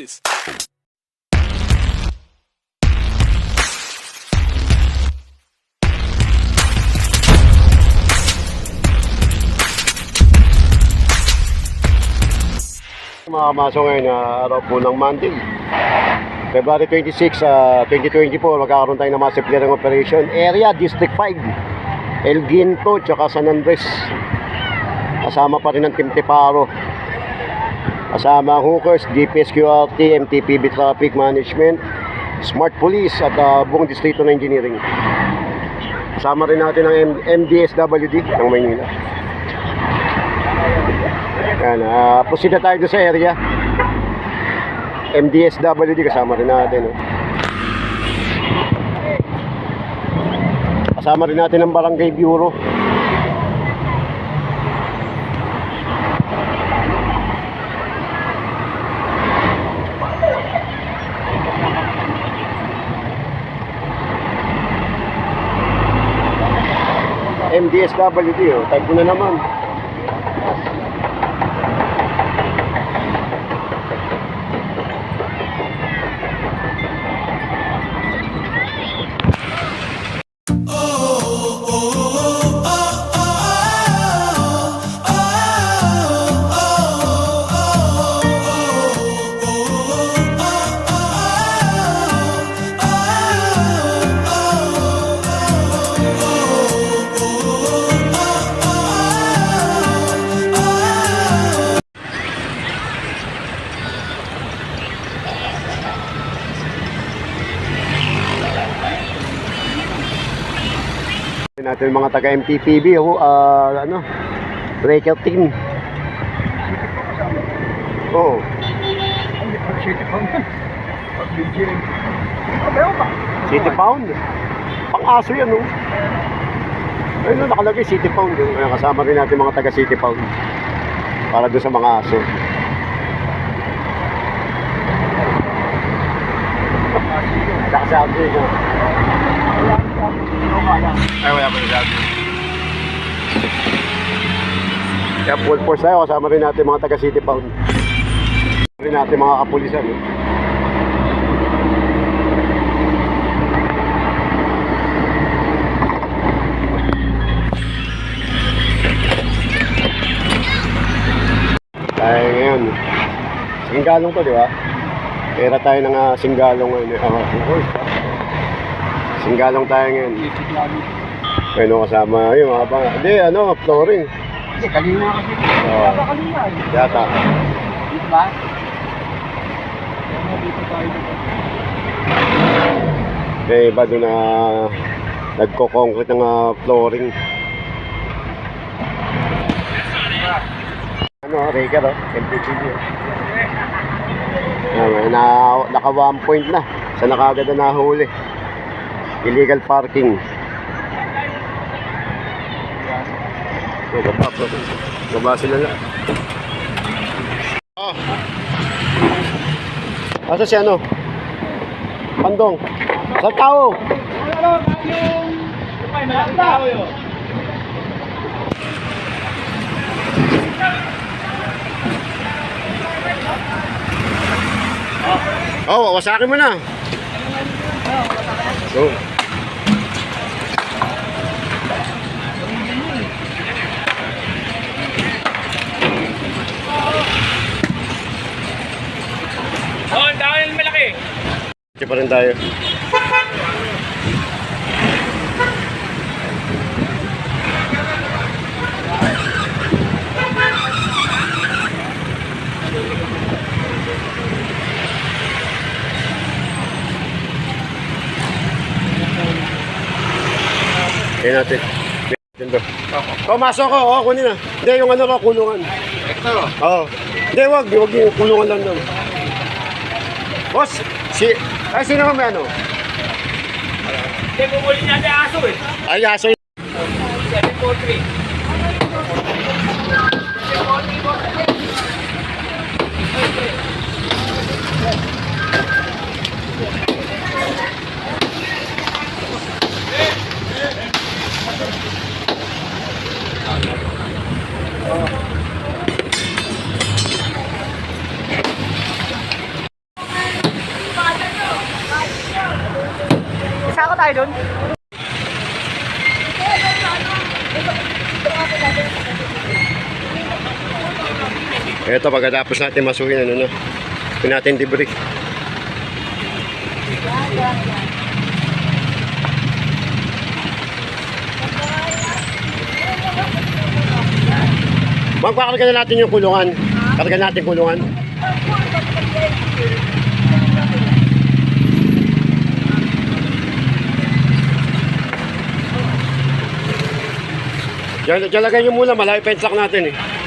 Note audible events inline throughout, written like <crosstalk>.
this? Mga kamaso ngayon na araw po ng Monday. February 26, ah, 2024, magkakaroon tayo ng massive clearing operation. Area, District 5. El Guinto, tsaka San Andres. Kasama pa rin ng Team Teparo. Kasama ang hookers, GPS QRT, MTPB Traffic Management, Smart Police at ah, buong distrito ng engineering. Kasama rin natin ang MDSWD ng Maynila. Yan, uh, proceed na tayo sa area. MDSWD kasama rin natin. oh. Kasama rin natin ang Barangay Bureau. MDSWD, oh. Type ko na naman. Natin mga taga MTPB oh, ah, ano breaker team oh. City Pound. Pang aso yan oh. Ayun oh, nakalagay City Pound. Kaya kasama rin natin mga taga City Pound para doon sa mga aso. Nakasabi ko. Ay, wala pa yung sabi. Kaya full force tayo, kasama rin natin mga taga City Pound. Rin natin mga kapulisan. Eh. Tayo ngayon. Singgalong to, di ba? Pera tayo ng uh, singgalong ngayon. eh. Oh, Singgalong tayo ngayon. Ano kasama yun mga bang. Hindi, ano, flooring. Hindi, kanina kasi. Oo. Kanina. Yata. Dito ba? Ano, dito tayo dito. May iba doon na nagko-concrete ng ah, flooring. Ano, Raker, oh. MPTV. oh. Ayan, na, naka one point na. Sa nakagad na nahuli. Illegal parking. Oh, baba. Baba sila na. Oh. Asa si ano? Pandong. Sa tao. Oh, wasakin mo na. Go. Oh, ang dami ng malaki. Hindi pa rin tayo. Kaya natin. Dito. Oh, ko. Oh, kunin na. Hindi, yung ano ka, kulungan. Ito. Oo. Hindi, wag. Wag yung kulungan lang doon. Boss, si... Ay, sino ka may ano? Hindi, bumuli natin aso eh. Ay, aso 743. Ito, pagkatapos natin masuhin, ano na, pin natin debris. Magpakarga na natin yung kulungan. Karga natin kulungan. Diyan, diyan lagay nyo muna, malayo truck natin eh.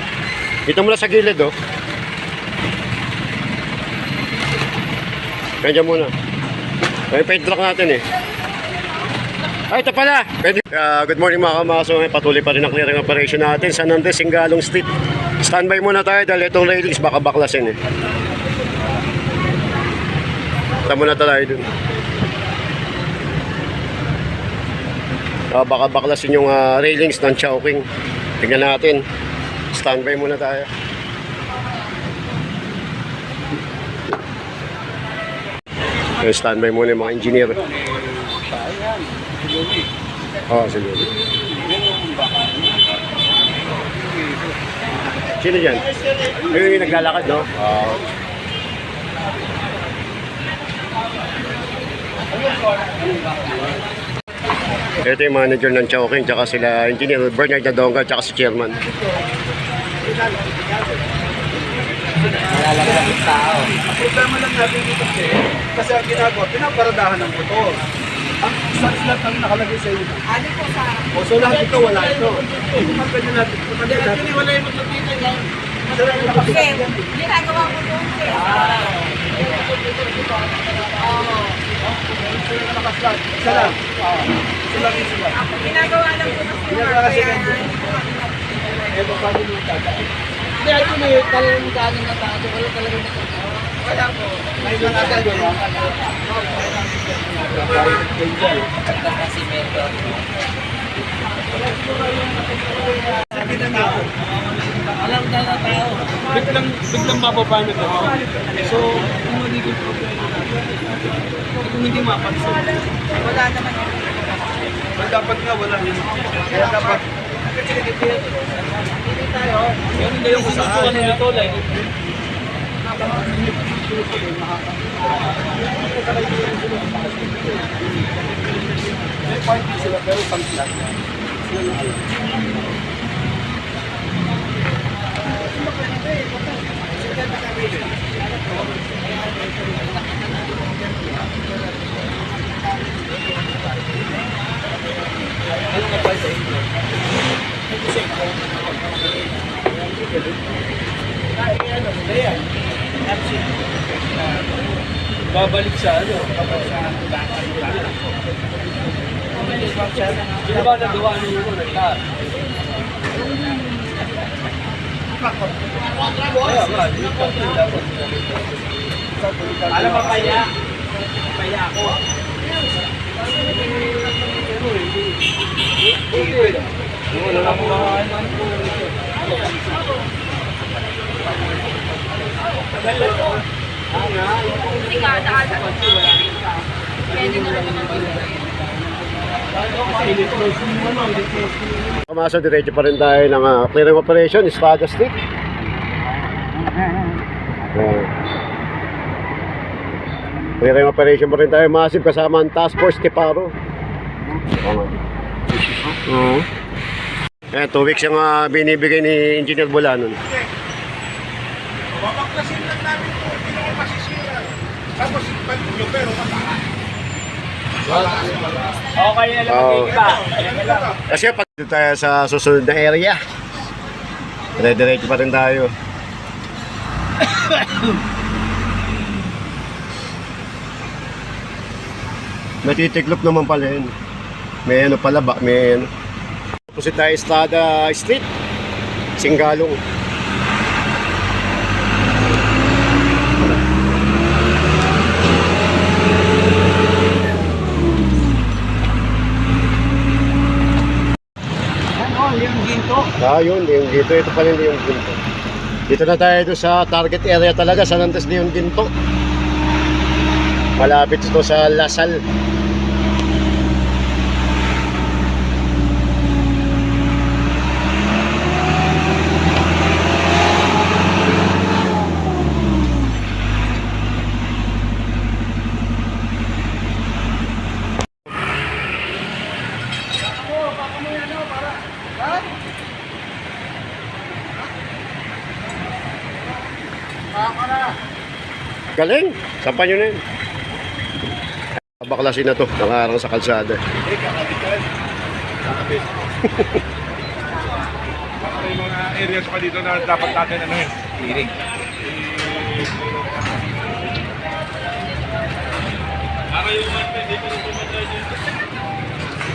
Dito muna sa gilid oh. Diyan muna. May paint truck natin eh. Ay, ito pala. Ah, good morning mga kamaso. May patuloy pa rin ang clearing operation natin sa Nandes, Singalong Street. Standby muna tayo dahil itong railings baka baklasin eh. Tama muna tayo dun. Ah, baka baklasin yung ah, railings ng Chowking. Tingnan natin. Standby muna tayo. Eh, Standby muna yung mga engineer. Oo, siguro. Sino dyan? Ayun yung naglalakad, no? Oo. Ito yung manager ng Chowking, tsaka sila engineer Bernard Nadonga, tsaka si chairman. Malalagyan ng tao. Ang problema lang natin dito kasi, kasi ang ginagawa, pinaparadahan ng motor. Ang isang slot ang nakalagay sa iyo. Ano po sa... O so lahat ito wala ito. Kung magkanya natin, kung magkanya natin, wala yung nakapagay yan. Ginagawa ko doon, nakaslot. Isa lang. Isa lang yung sila. Ginagawa lang ko kasi Ginagawa kasi yan. Eh, paano yung tatay? Hindi, ito may talagang daanan na tao. Wala talagang Wala po. May mga agad yun. Alam na na tao. Biglang, biglang mababa na. So, kung magiging problema natin, kung hindi mapansin, wala naman yun. Dapat nga wala yun. Kaya dapat, Ganun na yung usahan. Ito, like, may party sila pero pang-flat. Ano ka pa sa inyo? Babalik sa ano? Babalik sa Sino ba nagawa niyo yun? Kapatid dapat. Alam mo kaya? Kaya ako. Wala na po Hindi ka daan. Pwede na naman ang Kamasa, diretso pa rin tayo ng ah, clearing operation, Espada. Ayan. Clearing operation pa rin tayo, massive kasama ang Task Force Tiparo. Oo. Ayan, two weeks yung ah, binibigay ni Engineer Bulanon. Babaklasin lang namin po, hindi naman masisira. Tapos, balik nyo, pero mataas. Okay na lang Oo. mag-iba. Kasi pag dito tayo sa susunod na area, dire-diretso pa rin tayo. <coughs> Natitiklop naman pala yun. May ano pala ba? May ano. Opposite tayo Estrada Street, Singalong. Yung ginto. Ah, yun, yung dito. Ito pala yung ginto. Dito na tayo doon sa target area talaga, sa Nantes na yung ginto. Malapit ito sa Lasal. Galing. Sampan nyo na yun. Baklasin na to. Nakarang sa kalsada. Kakalitan. Kakabit. May mga areas pa dito na dapat natin ano eh. Clearing.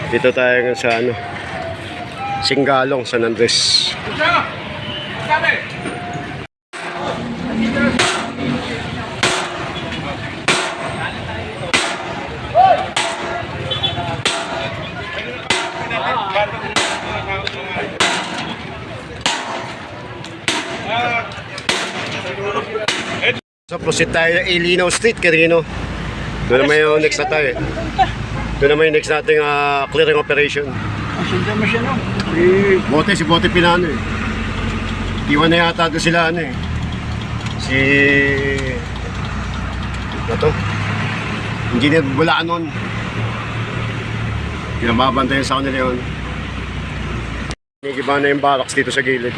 Dito tayo ngayon sa ano. Singalong, San Andres. Sabi! Proceed tayo ng Ilino Street, Quirino. Doon naman yung next na tayo. Doon naman yung next nating ah, clearing operation. Asundan mo siya no. Si Bote, si Bote Pinano eh. Iwan na yata doon sila ano eh. Si... Ano to? Engineer Bulanon. Pinababantayan sa kanila yun. Nagiba na yung barracks dito sa gilid.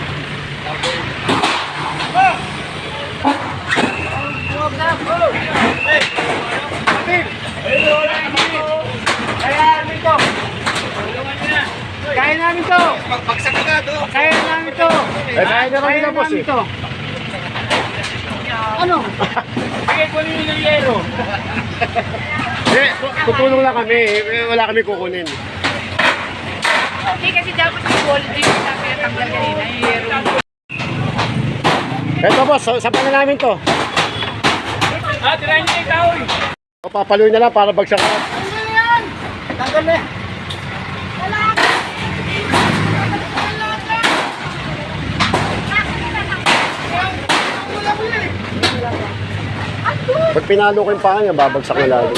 Kaya namin to. Bagsak ka do. Kaya namin to. Eh, kaya na kami na boss eh. Ano? Bigay ko nyo yung yero. Eh, tutulong lang kami. Eh, Wala kami kukunin. Hindi kasi dapat yung quality yung sabi na tanggal kanina. Yung yero. Eto boss, sa sapan na namin to. Ah, tirahin nyo yung kahoy. Papaluin na lang para bagsak ka. Tanggal na yan. Pag pinalo ko yung paa niya, babagsak na lalo.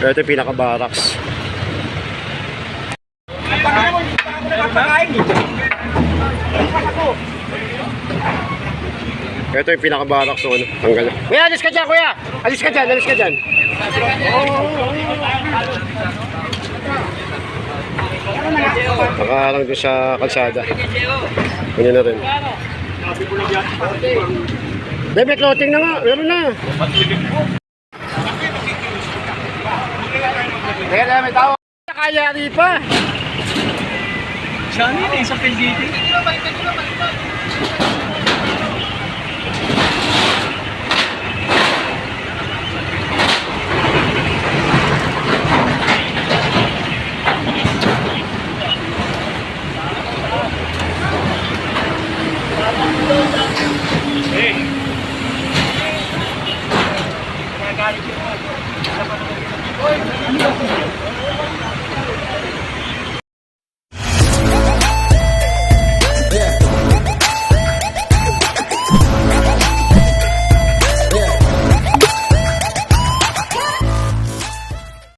Ito yung pinaka-barracks. Ito yung pinaka-barracks so ano, tanggal. Kuya, alis ka dyan, kuya! Alis ka dyan, alis ka dyan. Nakaharang doon sa kalsada. Kunin na rin. Bebe, clothing na nga. Meron na. Kaya na may tao. Nakayari pa. Siya yun eh, sa PLDT.